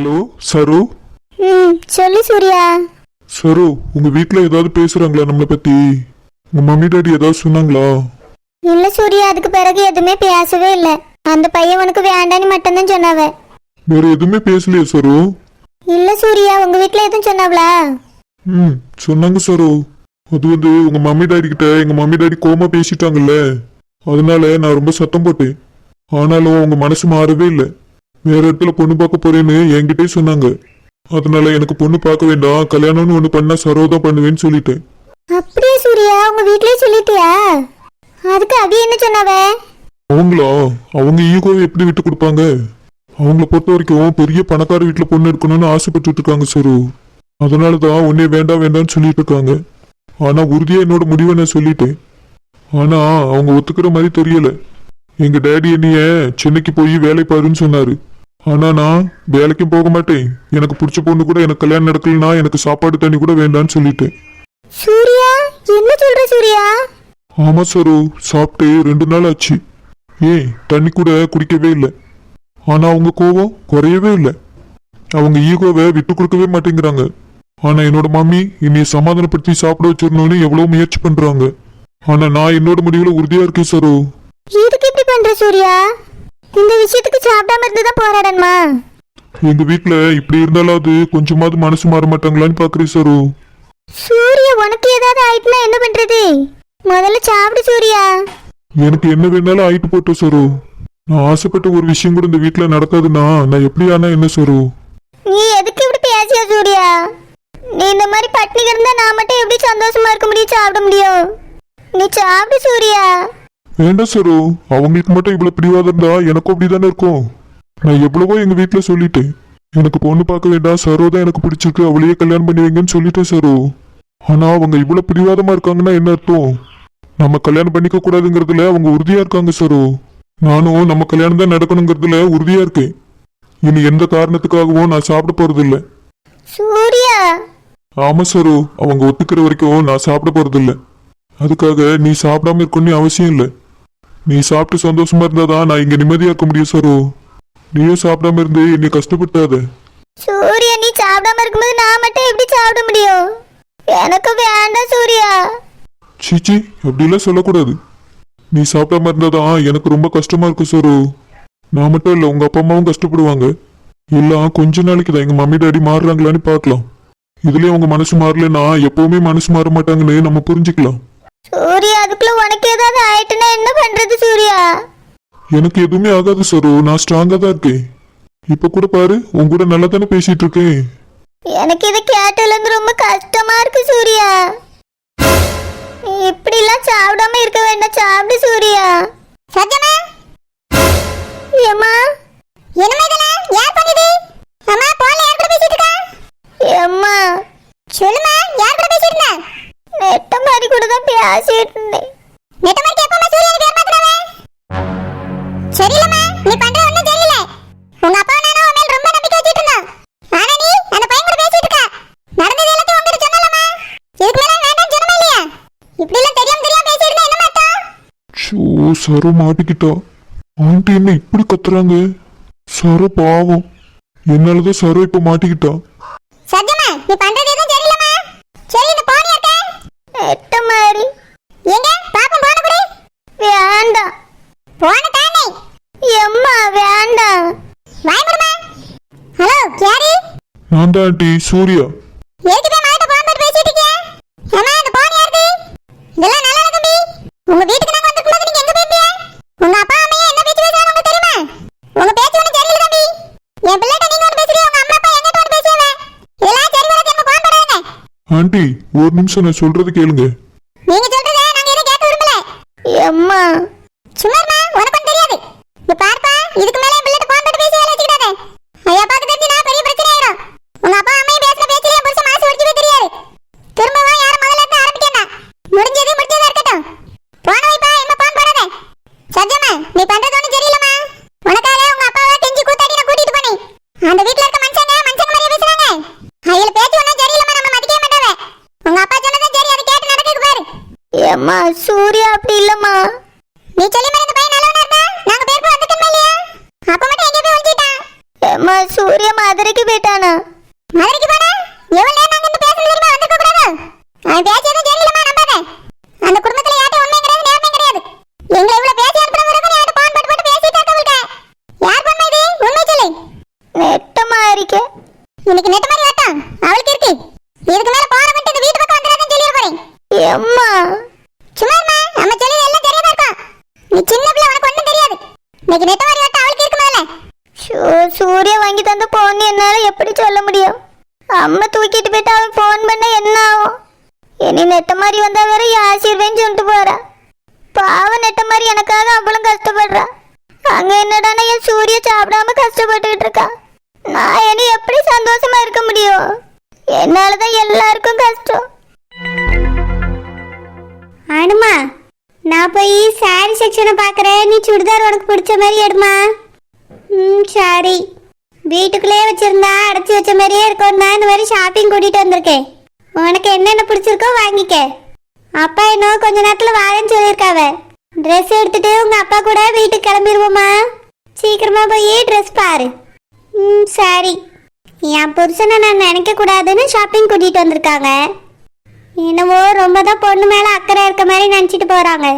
Hello சரு? ம் சொல்லு சூர்யா. சரு உங்க வீட்ல ஏதாவது பேசுறாங்களா நம்மளை பத்தி? உங்க மம்மி டாடி ஏதாவது சொன்னாங்களா? இல்ல சூர்யா அதுக்கு பிறகு எதுவுமே பேசவே இல்லை. அந்த பையன் உனக்கு வேண்டான்னு மட்டும்தான் சொன்னாவ. வேற எதுவுமே பேசலையா சரு? இல்ல சூர்யா உங்க வீட்ல எதுவும் சொன்னாவளா? ம் சொன்னாங்க சரு. அது வந்து உங்க மம்மி டாடி கிட்ட எங்க மம்மி டாடி கோமா பேசிட்டாங்கல்ல. அதனால நான் ரொம்ப சத்தம் போட்டேன். ஆனாலும் உங்க மனசு மாறவே இல்லை. வேற இடத்துல பொண்ணு பார்க்க போறேன்னு என்கிட்டயே சொன்னாங்க. அதனால எனக்கு பொண்ணு பார்க்க வேண்டாம் கல்யாணம்னு ஒன்று பண்ணா சரோ தான் பண்ணுவேன்னு சொல்லிட்டேன். அப்படியே சூர்யா? உங்க வீட்லயே சொல்லிட்டியா? அதுக்கு அவி என்ன சொன்னாவ? அவங்களா? அவங்க ஈகோவை எப்படி விட்டு கொடுப்பாங்க? அவங்கள பொறுத்த வரைக்கும் பெரிய பணக்கார வீட்டில் பொண்ணு எடுக்கணும்னு ஆசைப்பட்டுட்டு இருக்காங்க சரு. அதனால தான் உன்னே வேண்டாம் வேண்டாம்னு சொல்லிட்டு இருக்காங்க. ஆனா உறுதியா என்னோட முடிவை நான் சொல்லிட்டேன். ஆனா அவங்க ஒத்துக்கிற மாதிரி தெரியல. எங்க டேடி என்னைய சென்னைக்கு போய் வேலை பாருன்னு சொன்னாரு. ஆனா நான் வேலைக்கும் போக மாட்டேன். எனக்கு பிடிச்ச பொண்ணு கூட எனக்கு கல்யாணம் நடக்கலனா எனக்கு சாப்பாடு தண்ணி கூட வேண்டாம்னு சொல்லிட்டேன். சூர்யா என்ன சொல்ற சூர்யா? ஆமா சரு சாப்பிட்டு ரெண்டு நாள் ஆச்சு. ஏன் தண்ணி கூட குடிக்கவே இல்லை. ஆனா அவங்க கோவம் குறையவே இல்லை. அவங்க ஈகோவை விட்டு கொடுக்கவே மாட்டேங்கிறாங்க. ஆனா என்னோட மம்மி என்னைய சமாதானப்படுத்தி சாப்பிட வச்சிடணும்னு எவ்வளவு முயற்சி பண்றாங்க. ஆனா நான் என்னோட முடிவுல உறுதியா இருக்கேன் சரு. இதுக்கு இப்படி பண்ற சூர்யா? இந்த விஷயத்துக்கு சாப்பிடாம இருந்துதான் போராடணுமா? எங்க வீட்ல இப்படி இருந்தாலாவது கொஞ்சமாவது மனசு மாற மாட்டாங்களான்னு பாக்குறேன் சரு. சூர்யா உனக்கு ஏதாவது ஆயிட்டுனா என்ன பண்றது? முதல்ல சாப்பிடு சூர்யா. எனக்கு என்ன வேணாலும் ஆயிட்டு போட்டோம் சரு. நான் ஆசைப்பட்ட ஒரு விஷயம் கூட இந்த வீட்ல நடக்காதுன்னா நான் எப்படி ஆனா என்ன சரு? நீ எதுக்கு இப்படி பேசிய சூர்யா? நீ இந்த மாதிரி பட்னி இருந்தா நான் மட்டும் எப்படி சந்தோஷமா இருக்க முடியும் சாப்பிட முடியும்? நீ சாப்பிடு சூர்யா. வேண்டாம் சரு? அவங்களுக்கு மட்டும் இவ்வளவு பிடிவாதம் இருந்தா எனக்கும் அப்படிதானே இருக்கும்? நான் எவ்வளவோ எங்க வீட்ல சொல்லிட்டேன். எனக்கு பொண்ணு பார்க்க வேண்டாம் சரோ தான் எனக்கு பிடிச்சிருக்கு. அவளையே கல்யாணம் பண்ணி வைங்கன்னு சொல்லிட்டேன் சரு. ஆனா அவங்க இவ்வளவு பிடிவாதமா இருக்காங்கன்னா என்ன அர்த்தம்? நம்ம கல்யாணம் பண்ணிக்க கூடாதுங்கிறதுல அவங்க உறுதியா இருக்காங்க சரு. நானும் நம்ம கல்யாணம் தான் நடக்கணுங்கிறதுல உறுதியா இருக்கேன். இனி எந்த காரணத்துக்காகவும் நான் சாப்பிட போறது இல்ல சூர்யா! ஆமா சரு அவங்க ஒத்துக்கிற வரைக்கும் நான் சாப்பிட போறது இல்ல அதுக்காக நீ சாப்பிடாம இருக்கணும்னு அவசியம் இல்லை. நீ சாப்பிட்டு சந்தோஷமா இருந்தாதான் நான் இங்க நிம்மதியா இருக்க முடியும் சரு. நீயும் சாப்பிடாம இருந்து என்னை கஷ்டப்படுத்தாத. சூர்யா நீ சாப்பிடாம இருக்கும்போது நான் மட்டும் எப்படி சாப்பிட முடியும்? எனக்கு வேண்டாம் சூர்யா. சீச்சி அப்படிலாம் சொல்லக்கூடாது. நீ சாப்பிடாம இருந்தாதான் எனக்கு ரொம்ப கஷ்டமா இருக்கு சரு. நான் மட்டும் இல்ல உங்க அப்பா அம்மாவும் கஷ்டப்படுவாங்க. எல்லாம் கொஞ்ச நாளைக்கு தான் எங்க மம்மி டாடி மாறுறாங்களான்னு பார்க்கலாம். இதுலயே உங்க மனசு மாறலன்னா எப்பவுமே மனசு மாற மாட்டாங்கன்னு நம்ம புரிஞ்சுக்கலாம். சூர்யா அதுக்குள்ள உனக்கு ஏதாவது ஆயிட்டுனா என்ன பண்றது சூர்யா? எனக்கு எதுவுமே ஆகாது சரு நான் ஸ்ட்ராங்கா தான் இருக்கேன். இப்ப கூட பாரு உன் கூட நல்லா தானே பேசிட்டு இருக்கேன். எனக்கு இதை கேட்டதுல இருந்து ரொம்ப கஷ்டமா இருக்கு சூர்யா. இப்படிலாம் சாப்பிடாம இருக்க வேண்டாம் சாப்பிடு சூர்யா. சத்யமா ஷோ சரு மாட்டிக்கிட்டா. ஆண்டி என்ன இப்படி கத்துறாங்க? சரு பாவம். என்னாலதான் சரு இப்ப மாட்டிக்கிட்டா. சத்யமா நீ பண்றது எதுவும் சரியில்லமா சரி இந்த போன் எட்ட மாதிரி எங்க? பாப்போம் போன கொடு. வேண்டாம். போன தானே. எம்மா வேண்டாம். வாய் முடுமா. ஹலோ நான் தான் ஆண்டி சூர்யா. எதுக்கு போய் மாட்ட போன் போட்டு பேசிட்டு இருக்கிய அம்மா இந்த போன் யாருது இதெல்லாம் நல்லா தம்பி உங்க வீட்டுக்கு நாங்க வந்திருக்கும்போது நீங்க எங்க போயிருந்தீங்க உங்க அப்பா அம்மா என்ன பேச்சு பேசுறாங்க உங்களுக்கு தெரியுமா உங்க பேச்சு ஒண்ணு சரியில்லை தம்பி என் பிள்ளைகிட்ட நீங்க ஒண்ணு பேசுறீங்க உங்க அம்மா அப்பா எங்கிட்ட ஒண்ணு பேசுவாங்க இதெல்லாம் சரி வராது நம்ம போன் போடாதீங்க ஆண்டி ஒரு நிமிஷம் நான் சொல்றது கேளுங்க நீங்க சொல்றத நாங்க எதுவும் கேட்க விரும்பல அம்மா சும்மா இருமா உனக்கு ஒண்ணும் தெரியாது இங்க பாருப்பா இதுக்கு மேல என் பிள்ளைகிட்ட போன் போட்டு பேசி வேலை வச்சுக்கிடாத ஐயா பாக்கு தெரிஞ்சு நான் பெரிய பிரச்சனை ஆயிடும் உங்க அப்பா அம்மையும் பேசுற பேச்சிலே என் புருஷன் மாசு ஒடிச்சு போய் தெரியாது திரும்பவும் யாரும் முதல்ல இருந்து ஆரம்பிக்கண்டா முடிஞ்சது முடிஞ்சதா இருக்கட்டும் போன வைப்பா என்ன போன் போடாத சத்யமா நீ பண்றது ஒண்ணும் சரியில்லம்மா உனக்காக உங்க அப்பாவை கெஞ்சி கூத்தாடி நான் கூட்டிட்டு போனேன் அந்த வீட்ல இருக்க மனுஷங்க மனுஷங்க மாதிரியே பேசுறாங்க அதுல பேச்சு ஒண்ணும் சரியில்லம்மா நம்ம மதிக்கவே மாட்டாவே உங்க அப்பா சொன்னதும் சரி அதை கேட்டு நடக்குது பாரு ஏம்மா சூர்யா அப்படி இல்லம்மா நீ சொல்லி மாதிரி இந்த பையன் நல்லவனா இருந்தா நாங்க பேருக்கு வந்துட்டோமா இல்லையா அப்ப மட்டும் எங்க போய் ஒளிஞ்சிட்டான் ஏம்மா அம்மா சூர்யா மதுரைக்கு போயிட்டானா? மதுரைக்கு போனா? எவ்வளவு நேரம் நாங்க இங்க பேசணும் தெரியுமா? வந்திருக்க கூடாது. அவன் பேச்சு எதுவும் தெரியலமா நம்பாத அந்த குடும்பத்துல யார்ட்ட உண்மை கிடையாது நேர்மை கிடையாது. எங்களை இவ்வளவு பேசி அனுப்புற பிறகு யார்ட்ட போன் போட்டு போட்டு பேசிட்டு இருக்க உங்கள்ட்ட யார் பண்ண இது? உண்மை சொல்லு. நெட்டமா இருக்கே. இன்னைக்கு நெட்ட மாதிரி வட்டம் அவளுக்கு இருக்கு. இதுக்கு மேல போற மட்டும் இந்த வீட்டு பக்கம் வந்துடாதுன்னு சொல்லிட போறேன். எம்மா. சும்மா இருமா நம்ம சொல்லி எல்லாம் தெரியாம இருக்கும் நீ சின்ன பிள்ளை உனக்கு ஒண்ணும் தெரியாது. இன்னைக்கு நெட்ட மாதிரி வட்டம் அவளுக்கு இருக்கு மேல ஷோ சூர்யா வாங்கி தந்த போன் என்னால எப்படி சொல்ல முடியும் அம்மா தூக்கிட்டு போயிட்டு அவன் ஃபோன் பண்ண என்ன ஆகும்? இனி நெட்ட மாதிரி வந்தா வேற ஆசீர்வேன்னு சொல்லிட்டு போறா. பாவம் நெட்ட மாதிரி எனக்காக அவளும் கஷ்டப்படுறா. அங்க என்னடானா என் சூரிய சாப்பிடாம கஷ்டப்பட்டுக்கிட்டு இருக்கா. நான் இனி எப்படி சந்தோஷமா இருக்க முடியும்? என்னாலதான் எல்லாருக்கும் கஷ்டம். அனுமா நான் போய் சாரி செக்ஷனை பார்க்குறேன். நீ சுடிதார் உனக்கு பிடிச்ச மாதிரி எடுமா? ம் சரி வீட்டுக்குள்ளேயே வச்சிருந்தா அடைச்சி வச்ச மாதிரியே இருக்கும். நான் இந்த மாதிரி ஷாப்பிங் கூட்டிகிட்டு வந்திருக்கேன் உனக்கு என்னென்ன பிடிச்சிருக்கோ வாங்கிக்க. அப்பா இன்னும் கொஞ்ச நேரத்தில் வாரேன்னு சொல்லியிருக்காவ. ட்ரெஸ் எடுத்துட்டு உங்கள் அப்பா கூட வீட்டுக்கு கிளம்பிடுவோமா சீக்கிரமா போய் ட்ரெஸ் பாரு. ம் சரி. என் புருஷனை நான் நினைக்க கூடாதுன்னு ஷாப்பிங் கூட்டிகிட்டு வந்திருக்காங்க. என்னவோ ரொம்ப தான் பொண்ணு மேல அக்கறை இருக்க மாதிரி நினைச்சிட்டு போறாங்க.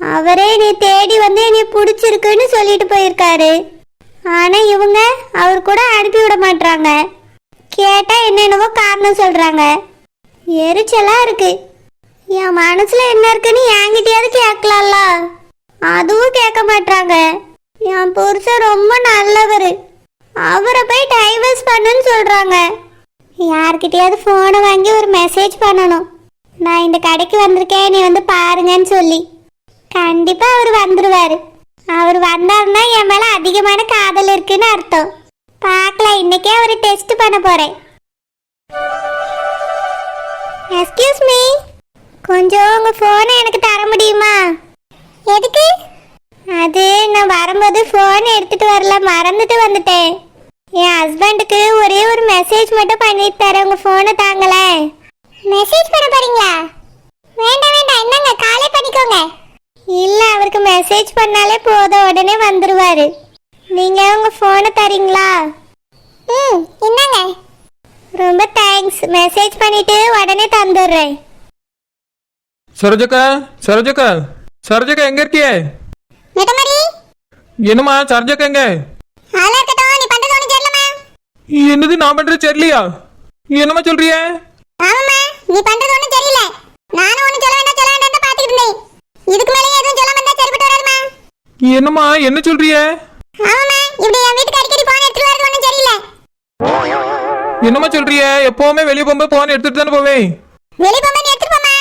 அவரே நீ தேடி வந்து நீ பிடிச்சிருக்குன்னு சொல்லிட்டு போயிருக்காரு. ஆனா இவங்க அவர் கூட அனுப்பி விட மாட்டாங்க கேட்டா என்னென்னவோ காரணம் சொல்றாங்க. எரிச்சலா இருக்கு. என் மனசுல என்ன இருக்குன்னு என்கிட்டயாவது கேட்கலாம்ல. அதுவும் கேட்க மாட்டாங்க என் புருஷன் ரொம்ப நல்லவர். அவரை போய் டைவர்ஸ் பண்ணுன்னு சொல்றாங்க. யார்கிட்டயாவது ஃபோனை வாங்கி ஒரு மெசேஜ் பண்ணணும். நான் இந்த கடைக்கு வந்திருக்கேன் நீ வந்து பாருங்கன்னு சொல்லி. கண்டிப்பா அவர் வந்துருவாரு. அவர் வந்தாருன்னா என் மேல அதிகமான காதல் இருக்குன்னு அர்த்தம். பார்க்கலாம் இன்னைக்கே ஒரு டெஸ்ட் பண்ண போறேன். எஸ்கியூஸ் மீ கொஞ்சம் உங்க ஃபோனை எனக்கு தர முடியுமா? எதுக்கு? அது நான் வரும்போது ஃபோன் எடுத்துட்டு வரல மறந்துட்டு வந்துட்டேன். என் ஹஸ்பண்டுக்கு ஒரே ஒரு மெசேஜ் மட்டும் பண்ணிட்டு தரேன் உங்க ஃபோனை தாங்களேன். மெசேஜ் பண்ண போறீங்களா? வேண்டாம் வேண்டாம் என்னங்க காலே பண்ணிக்கோங்க. இல்ல அவருக்கு மெசேஜ் பண்ணாலே போதும் உடனே வந்துருவாரு. நீங்க உங்க போனை தரீங்களா? ம் என்னங்க ரொம்ப தேங்க்ஸ் மெசேஜ் பண்ணிட்டு உடனே தந்துடுறேன். சரோஜக்கா சரோஜக்கா சரோஜக்கா எங்க இருக்கியே? நெட்டமாரி? என்னம்மா சரோஜக்கா எங்க? ஆளா இருக்கட்டும் நீ பண்றது தெரியலமா என்னது நான் பண்றது சரிலையா என்னம்மா சொல்றிய? ஆமாம்மா நீ பண்றது ஒண்ணும் தெரியல. நானும் ஒண்ணும் சொல்ல வேண்டாம் சொல்ல வேண்டாம் பாத்துக்கிட்டு இருந்தேன். இதுக்கு மேலே எதுவும் சொல்லாம இருந்தா சரிப்பட்டு வராதுமா என்னம்மா என்ன சொல்றிய? என்னம்மா சொல்றிய? எப்பவுமே வெளியே போகும்போது போன் எடுத்துட்டு தானே போவேன். வெளிய போகும்போது நீ எடுத்துட்டு போமா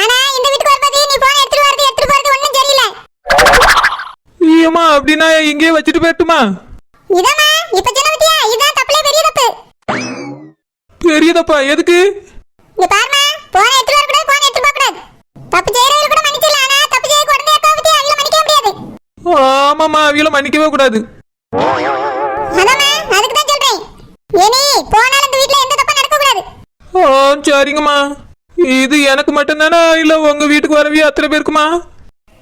ஆனா இந்த வீட்டுக்கு வரும்போது நீ போன் எடுத்துட்டு வரது எடுத்துட்டு போறது ஒண்ணும் சரியில்லை. ஏம்மா அப்படின்னா இங்கேயே வச்சுட்டு போயிட்டுமா? இதாம்மா இப்ப சொன்ன பத்தியா? இதான் தப்புல பெரிய தப்பு. பெரியதப்பா எதுக்கு? இங்க பாருமா போன் எடுத்துட்டு வர கூடாது போன் எடுத்துட்டு போக கூடாது தப்பு தப்பும் நடக்க கூடாது. ஆ சரிங்கம்மா. இது எனக்கு மட்டும்தானா இல்ல உங்க வீட்டுக்கு வரவே அத்தனை பேருக்குமா?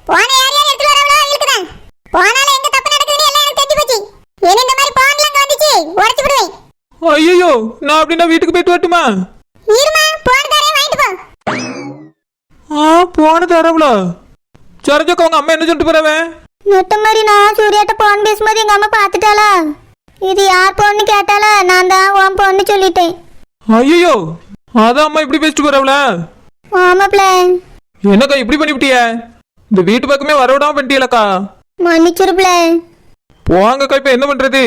போன யார் யார் எடுத்துட்டு வரவளோ அவங்களுக்கு தான் போனாலும் எங்க தப்பு நடக்குதுன்னு எல்லாம் எனக்கு தெரிஞ்சு போச்சு. இனி இந்த மாதிரி போன்ல அங்க வந்துச்சு உடைச்சு விடுவேன். ஐயோ நான் அப்படின்னா வீட்டுக்கு போயிட்டு வரட்டுமா? இருமா போன் தரேன் வாங்கிட்டு போ. ஆ போன தரவளா சரோஜக்கா உங்க அம்மா என்ன சொல்லிட்டு போறவன் நெட்ட மாதிரி நான் சூர்யாட்ட போன் பேசும்போது எங்க அம்மா பார்த்துட்டாளா? இது யார் பொண்ணு கேட்டாளா? நான் தான் உன் பொண்ணு சொல்லிட்டேன். ஐயோ அதான் அம்மா இப்படி பேசிட்டு போறவளா? ஆமாப்ல என்னக்கா இப்படி பண்ணிவிட்டிய? இந்த வீட்டு பக்கமே வரவிடாம பண்ணிட்டீங்களக்கா மன்னிச்சிருப்ல போங்கக்கா இப்ப என்ன பண்றது?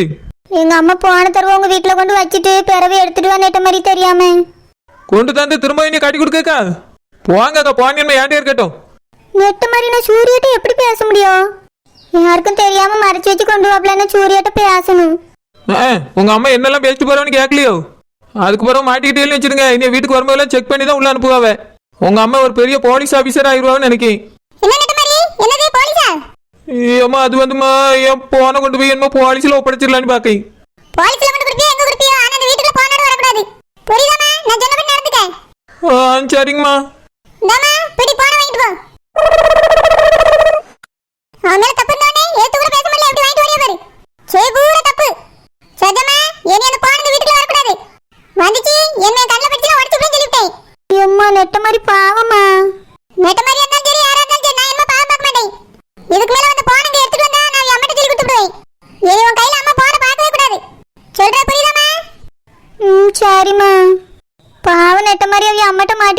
எங்க அம்மா போன தடவை உங்க வீட்டுல கொண்டு வச்சுட்டு பிறவு எடுத்துட்டு வா நெட்ட மாதிரி தெரியாம. கொண்டு தந்து திரும்ப இனி காட்டி கொடுக்கக்கா? போங்கக்கா போனேன் ஏன்டே இருக்கட்டும். நெட்ட மாதிரி நான் சூர்யாட்ட எப்படி பேச முடியும்? யாருக்கும் தெரியாம மறைச்சு வச்சு கொண்டு வாப்லன்னு சூர்யாட்ட பேசணும் உங்க அம்மா என்னெல்லாம் பேசிட்டு போறவன்னு கேட்கலையோ அதுக்கு பிறகு மாட்டிக்கிட்டேன்னு வச்சிருங்க இனி வீட்டுக்கு வரும்போதெல்லாம் செக் பண்ணி தான் உள்ள அனுப்புவாவ உங்க அம்மா ஒரு பெரிய போலீஸ் ஆபீசர் ஆயிடுவான்னு நினைக்கிறேன் ஏம்மா அது வந்துமா என் போனை கொண்டு போய் என்னமோ போலீஸ்ல ஒப்படைச்சிடலான்னு பாக்கேன் போலீஸ்ல கொண்டு கொடுப்பியோ எங்க கொடுப்பியோ ஆனா இந்த வீட்டுக்குள்ள போனோட வரக்கூடாது புரியுதாமா நான் சொன்னபடி நடந்துக்க ஆ சரிங்கம்மா இந்தாம்மா பிடி போன வாங்கிட்டு போ அவன் மேல தப்பு இருந்தானே ஏத்து கூட பேச முடியல எப்படி வாங்கிட்டு வரையா பாரு சே கூட தப்பு சஜமா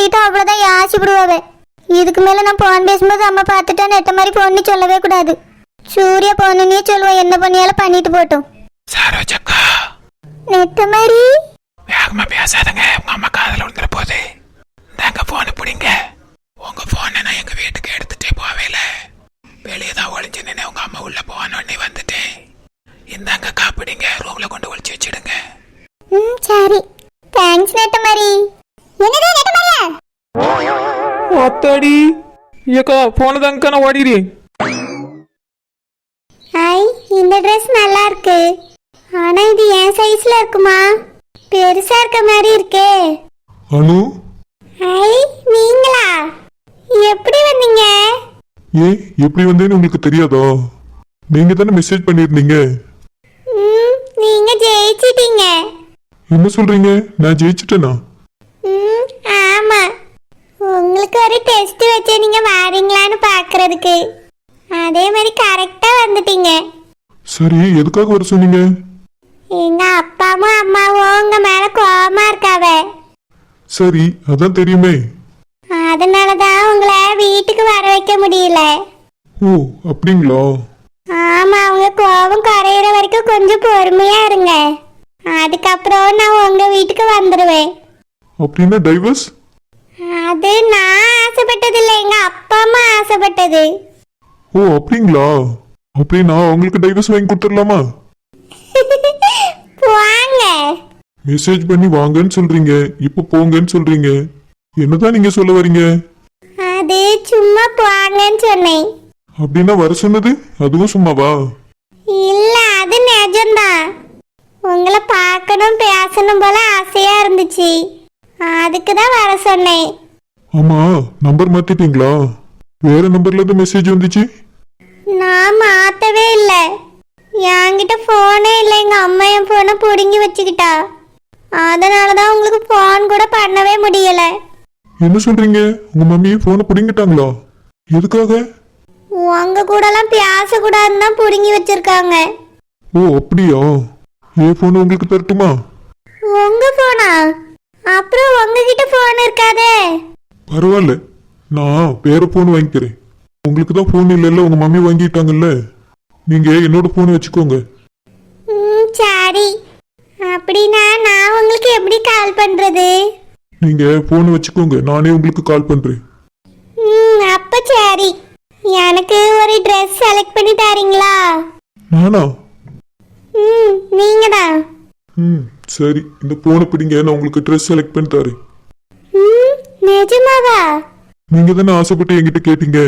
பேசிவிடுவாவே இதுக்கு மேல நான் போன் பேசும்போது அம்மா பார்த்துட்டா நெட்ட மாதிரி போன்னு சொல்லவே கூடாது. சூர்யா போனே சொல்லுவேன் என்ன பண்ணியாலும் பண்ணிட்டு போட்டோம். சரோஜக்கா. நெட்ட மாதிரி? வேகமா பேசாதங்க உங்க அம்மா காதல விழுந்துற போது. இந்தாங்க போனை பிடிங்க. உங்க போனை நான் எங்க வீட்டுக்கு எடுத்துட்டே போவேல வெளியே தான் ஒளிஞ்சு நின்று உங்க அம்மா உள்ள போனோடனே வந்துட்டேன். இந்தாங்க காப்பிடிங்க ரூம்ல கொண்டு ஒளிச்சு வச்சிடுங்க. ம் சரி தேங்க்ஸ் நெட்ட மாதிரி என்னது நெட்ட மாதிரியா அத்தாடி. ஏக்கா போனை தாங்கக்கா நான் ஓடிடுறேன் ஐ இந்த ட்ரெஸ் நல்லா இருக்கு ஆனா இது என் சைஸ்ல இருக்குமா? பெருசா இருக்க மாதிரி இருக்கே. அனு? ஐ நீங்களா? எப்படி வந்தீங்க? ஏன் எப்படி வந்தேன்னு உங்களுக்கு தெரியாதா? நீங்க தானே மெசேஜ் பண்ணியிருந்தீங்க. ம் நீங்க ஜெயிச்சிட்டீங்க. என்ன சொல்றீங்க? நான் ஜெயிச்சிட்டேனா? உங்களுக்கு ஒரு டெஸ்ட் வச்சு நீங்க வாரீங்களான்னு பார்க்கிறதுக்கு அதே மாதிரி கரெக்டா வந்துட்டீங்க. சரி எதுக்காக வர சொன்னீங்க? எங்க அப்பாவும் அம்மாவும் உங்க மேல கோவமா இருக்காவ. சரி அதான் தெரியுமே. அதனால தான் உங்களை வீட்டுக்கு வர வைக்க முடியல. ஓ அப்படிங்களா? ஆமா அவங்க கோபம் குறையிற வரைக்கும் கொஞ்சம் பொறுமையா இருங்க. அதுக்கப்புறம் நான் உங்க வீட்டுக்கு வந்துடுவேன் அப்படின்னா டைவர்ஸ் அது நான் ஆசைப்பட்டது இல்லை எங்க அப்பா அம்மா ஆசைப்பட்டது. ஓ அப்படிங்களா? அப்படின்னா அவங்களுக்கு டைவர்ஸ் வாங்கி கொடுத்துடலாமா? வாங்க. மெசேஜ் பண்ணி வாங்கன்னு சொல்றீங்க. இப்போ போங்கன்னு சொல்றீங்க. என்னதான் நீங்க சொல்ல வரீங்க? அது சும்மா போங்கன்னு சொன்னேன். அப்படின்னா வர சொன்னது? அதுவும் சும்மாவா? இல்ல அது நிஜம்தான். உங்களை பார்க்கணும் பேசணும் போல ஆசையா இருந்துச்சு. அதுக்கு தான் வர சொன்னேன். ஆமா நம்பர் மாத்திட்டீங்களா? வேற நம்பர்ல இருந்து மெசேஜ் வந்துச்சு. நான் மாத்தவே இல்லை. என்கிட்ட ஃபோனே இல்லை. எங்க அம்மா என் ஃபோனை பிடுங்கி வச்சுக்கிட்டா. அதனால தான் உங்களுக்கு ஃபோன் கூட பண்ணவே முடியல. என்ன சொல்றீங்க? உங்க மம்மி போனை பிடிங்கிட்டாங்களா? எதுக்காக? உங்க கூடலாம் பேசக்கூடாதுன்னு தான் பிடுங்கி வச்சிருக்காங்க. ஓ அப்படியா? என் போன் உங்களுக்கு தரட்டுமா? உங்க ஃபோனா அப்புறம் உங்ககிட்ட ஃபோன் இருக்காதே. பரவாயில்ல. நான் வேற போன் வாங்கிக்கிறேன். உங்களுக்கு தான் போன் இல்லைல்ல உங்க மம்மி வாங்கிட்டாங்கல்ல. நீங்க என்னோட போன் வச்சுக்கோங்க. ம் சரி. அப்படின்னா நான் உங்களுக்கு எப்படி கால் பண்றது? நீங்க போன் வச்சுக்கோங்க நானே உங்களுக்கு கால் பண்றேன். ம் அப்ப சரி. எனக்கு ஒரு ட்ரெஸ் செலக்ட் பண்ணி தரீங்களா? நானா? ம் நீங்க தான் ம் சரி. இந்த போனை பிடிங்க நான் உங்களுக்கு ட்ரெஸ் செலக்ட் பண்ணி தரேன். ம் நிஜமாவா? நீங்க தானே ஆசைப்பட்டு என்கிட்ட கேட்டீங்க.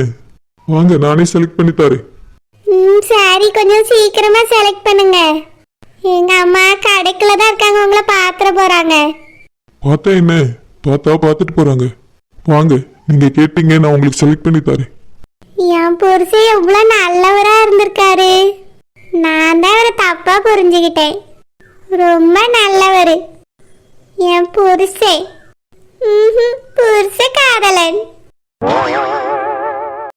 வாங்க நானே செலக்ட் பண்ணி தரேன். ம் சரி கொஞ்சம் சீக்கிரமா செலக்ட் பண்ணுங்க. எங்க அம்மா கடைக்குள்ள தான் இருக்காங்க உங்களை பாத்திர போறாங்க. பார்த்தா என்ன? பார்த்தா பார்த்துட்டு போறாங்க. வாங்க நீங்க கேட்டீங்க நான் உங்களுக்கு செலக்ட் பண்ணி தரேன். என் புருஷன் எவ்வளவு நல்லவரா இருந்திருக்காரு. நான் தான் அவரை தப்பா புரிஞ்சுக்கிட்டேன். ரொம்ப நல்லவர். என் புருஷன் പുരുഷ കാതലൻ